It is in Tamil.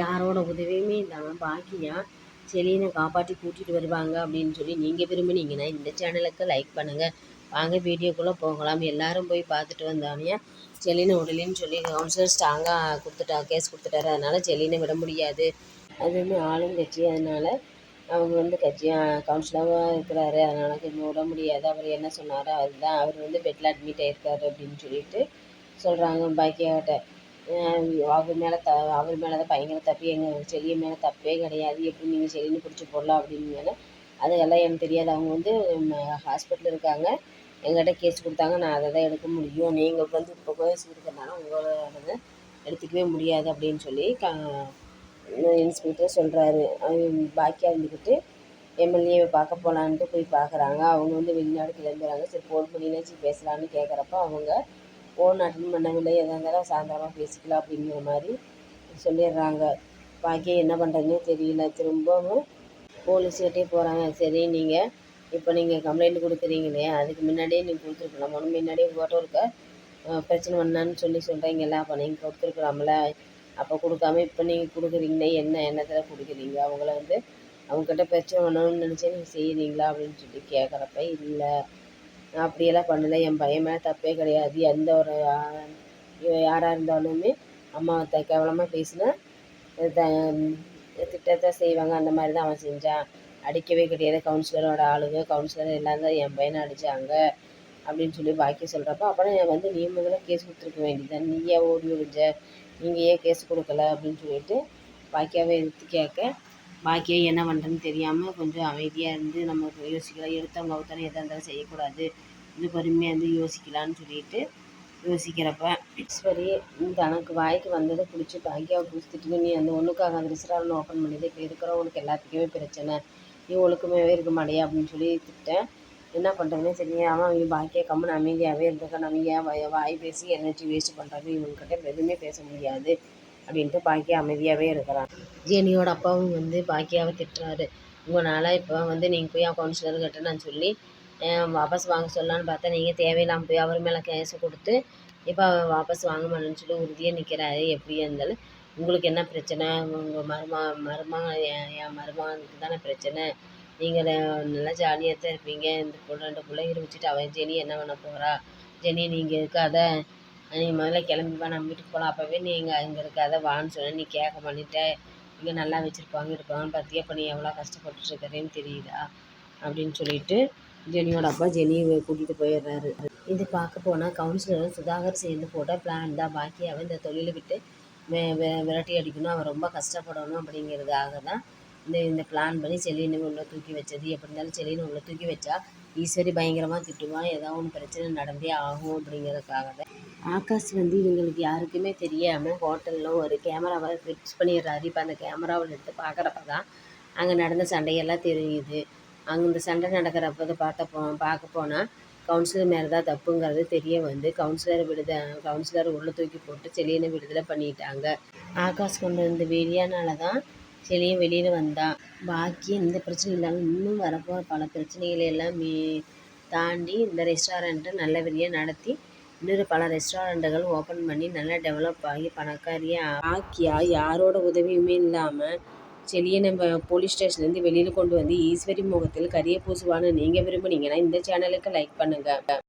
யாரோட உதவியுமே இல்லாமல் பாக்கியா செலினை காப்பாற்றி கூட்டிகிட்டு வருவாங்க அப்படின்னு சொல்லி நீங்கள் விரும்பினீங்கன்னா இந்த சேனலுக்கு லைக் பண்ணுங்கள் வாங்க வீடியோக்குள்ளே போகலாம். எல்லாரும் போய் பார்த்துட்டு வந்தானே செலினை உடலின்னு சொல்லி கவுன்சிலர் ஸ்ட்ராங்காக கொடுத்துட்டா கேஸ் கொடுத்துட்டாரு. அதனால் செலினை விட முடியாது. அது வந்து ஆளுங்கட்சி அதனால் அவங்க வந்து கட்சியாக கவுன்சிலராக இருக்கிறாரு. அதனால் கொஞ்சம் விட முடியாது. அவர் என்ன சொன்னாரோ அதுதான். அவர் வந்து பெட்டில் அட்மிட் ஆகிருக்காரு அப்படின்னு சொல்லிட்டு சொல்கிறாங்க பாக்கியாவட்ட அவர் மேலே த அவர் மேலே தான் பயங்கர தப்பு. எங்கள் செடியை மேலே தப்பே கிடையாது. எப்படி நீங்கள் செடின்னு பிடிச்சி போடலாம் அப்படிங்கன்னு அதெல்லாம் எனக்கு தெரியாது. அவங்க வந்து ஹாஸ்பிட்டலில் இருக்காங்க. எங்கிட்ட கேஸ் கொடுத்தாங்க. நான் அதை தான் எடுக்க முடியும். நீங்கள் வந்து இப்போ கேஸ் கொடுக்கறதுனால உங்களோட எடுத்துக்கவே முடியாது அப்படின்னு சொல்லி க இன்ஸ்பெக்டர் சொல்கிறாரு பாக்கியா இருந்துக்கிட்டு எம்எல்ஏவை பார்க்க போகலான்ட்டு போய் பார்க்குறாங்க அவங்க வந்து வெளிநாடு கிளம்புறாங்க. சரி ஃபோன் பண்ணினாச்சு பேசலான்னு கேட்குறப்ப அவங்க ஃபோன் அட்டன் பண்ணவில்லை. எதாக இருந்தாலும் சாயந்தரமா பேசிக்கலாம் அப்படிங்கிற மாதிரி சொல்லிடுறாங்க. பாக்கி என்ன பண்ணுறதுனே தெரியல. திரும்பவும் போலீஸ்கிட்டே போகிறாங்க சரி நீங்கள் இப்போ நீங்கள் கம்ப்ளைண்ட் கொடுக்குறீங்களே அதுக்கு முன்னாடியே நீங்கள் கொடுத்துருக்கலாம். ஒன்று முன்னாடியே ஃபோட்டோ இருக்க. பிரச்சனை பண்ணான்னு சொல்லி சொல்கிறீங்கல்ல அப்போ நீங்கள் கொடுத்துருக்கலாம்ல. அப்போ கொடுக்காம இப்போ நீங்கள் கொடுக்குறீங்களே என்ன எண்ணத்தில் கொடுக்குறீங்க? அவங்கள வந்து அவங்கக்கிட்ட பிரச்சனை பண்ணணும்னு நினச்சி நீங்கள் செய்கிறீங்களா அப்படின்னு சொல்லி கேட்குறப்ப இல்லை. நான் அப்படியெல்லாம் பண்ணலை. என் பையன் மேலே தப்பே கிடையாது. எந்த ஒரு யாராக இருந்தாலுமே அம்மாவை த கேவலமாக பேசினா த திட்டத்தை செய்வாங்க. அந்த மாதிரி தான் அவன் செஞ்சான். அடிக்கவே கிடையாது. கவுன்சிலரோட ஆளுங்க கவுன்சிலர் எல்லாம் தான் என் பையனை அடித்தாங்க அப்படின்னு சொல்லி பாக்கி சொல்கிறப்ப அப்புறம் வந்து நீ முதல்ல கேஸ் கொடுத்துருக்க வேண்டியது நீ ஏன் ஓடி ஒழிஞ்ச நீங்கள் ஏன் கேஸ் கொடுக்கல அப்படின்னு சொல்லிட்டு பாக்கியாவை எடுத்து கேட்க பாக்கியா என்ன பண்ணுறதுன்னு தெரியாமல் கொஞ்சம் அமைதியாக இருந்து நம்ம யோசிக்கலாம். எடுத்தவங்க அவுத்தனை எதாக இருந்தாலும் செய்யக்கூடாது. இது பொறுமையாக இருந்து யோசிக்கலான்னு சொல்லிட்டு யோசிக்கிறப்ப சரி தனக்கு வாய்க்கு வந்ததை பிடிச்சி பாக்கியாவை பிடிச்சிட்டு நீ அந்த ஒன்றுக்காக அந்த ரெஸ்டாரண்ட் ஓப்பன் பண்ணியது இப்போ இருக்கிறவங்களுக்கு எல்லாத்துக்குமே பிரச்சனை. நீ ஒழுக்கமாகவே இருக்க மாட்டியா அப்படின்னு சொல்லி திட்டேன். என்ன பண்ணுறதுனே தெரியாமல் அவங்க பாக்கியா கம்முன்னு அமைதியாகவே இருந்துக்க நம்ம ஏன் வாய் பேசி எனர்ஜி வேஸ்ட் பண்ணுறது இவங்ககிட்ட எதுவுமே பேச முடியாது. அப்படின்ட்டு பாக்கியா அமைதியாகவே இருக்கிறான். ஜெனியோட அப்பாவும் வந்து பாக்கியாவை திட்டுறாரு. உங்களால் இப்போ வந்து நீங்கள் போய் கவுன்சிலர்கிட்ட நான் சொல்லி வாபஸ் வாங்க சொல்லலான்னு பார்த்தா நீங்கள் தேவையில்லாமல் போய் அவர் மேலே கேஸை கொடுத்து இப்போ வாபஸ் வாங்க மாட்டேன்னு சொல்லி உறுதியாக நிற்கிறாரு எப்படியா இருந்தாலும் உங்களுக்கு என்ன பிரச்சனை? உங்கள் மருமா மருமகன் என் என் மருமகனுக்கு தானே பிரச்சனை. நீங்கள் நல்லா ஜாலியாக தான் இருப்பீங்க. இந்த ரெண்டு பிள்ளைங்க வச்சுட்டு அவன் ஜெனி என்ன பண்ண போகிறா ஜெனி நீங்கள் இருக்காத. நீ முதல்ல கிளம்பி வா நம்ம வீட்டுக்கு போகலாம் அப்போவே இங்கே இங்கே இருக்காத வான்னு சொன்னேன் நீ கேட்க மாட்டேன்ட்ட இங்கே நல்லா வச்சுருப்பாங்க இருப்பாங்கன்னு பார்த்தியா இப்போ நீ எவ்வளோ கஷ்டப்பட்டுருக்கிறேன்னு தெரியுதா? அப்படின்னு சொல்லிட்டு ஜெனியோட அப்பா ஜெனியை கூட்டிகிட்டு போயிடுறாரு. இது பார்க்க போனால் கவுன்சிலரும் சுதாகர் சேர்ந்து போட்ட பிளான் தான். பாக்கி அவன் இந்த தொழிலை விட்டு விரட்டி அடிக்கணும். அவன் ரொம்ப கஷ்டப்படணும் அப்படிங்கிறதுக்காக தான் இந்த இந்த பிளான் பண்ணி செலினை உள்ளே தூக்கி வச்சது. எப்படி இருந்தாலும் செலினை உள்ளே தூக்கி வச்சா ஈஸ்வரி பயங்கரமாக திட்டுவான். ஏதாவது ஒன்று பிரச்சனை நடந்தே ஆகும் அப்படிங்கிறதுக்காக தான். ஆகாஷ் வந்து இவங்களுக்கு யாருக்குமே தெரியாமல் ஹோட்டலில் ஒரு கேமராவை ஃபிக்ஸ் பண்ணிடுறாரு. இப்போ அந்த கேமராவில் எடுத்து பார்க்குறப்ப தான் அங்கே நடந்த சண்டையெல்லாம் தெரியுது. அங்கே இந்த சண்டை நடக்கிறப்ப பார்த்த போ பார்க்க போனால் கவுன்சிலர் மேலே தான் தப்புங்கிறது தெரிய வந்து. கவுன்சிலரை விடுத கவுன்சிலர் உள்ளே தூக்கி போட்டு செலியனை விடுதலை பண்ணிட்டாங்க. ஆகாஷ் கொண்டு வந்த வெளியானால தான் செலியும் வெளியில் வந்தான் பாக்கி எந்த பிரச்சனையும் இல்லாமல் இன்னும் வரப்போகிற பல பிரச்சனைகளை எல்லாம் மீ தாண்டி இந்த ரெஸ்டாரண்ட்டை நல்லபடியாக நடத்தி இன்னொரு பல ரெஸ்டாரண்ட்டுகள் ஓப்பன் பண்ணி நல்லா டெவலப் ஆகி பணக்காரியாக ஆக்கியா யாரோட உதவியுமே இல்லாமல் செலியை நம்ம போலீஸ் ஸ்டேஷன்லேருந்து வெளியில் கொண்டு வந்து ஈஸ்வரி முகத்தில் கரிய பூசுவான்னு நீங்கள் விரும்புனீங்கன்னா இந்த சேனலுக்கு லைக் பண்ணுங்கள்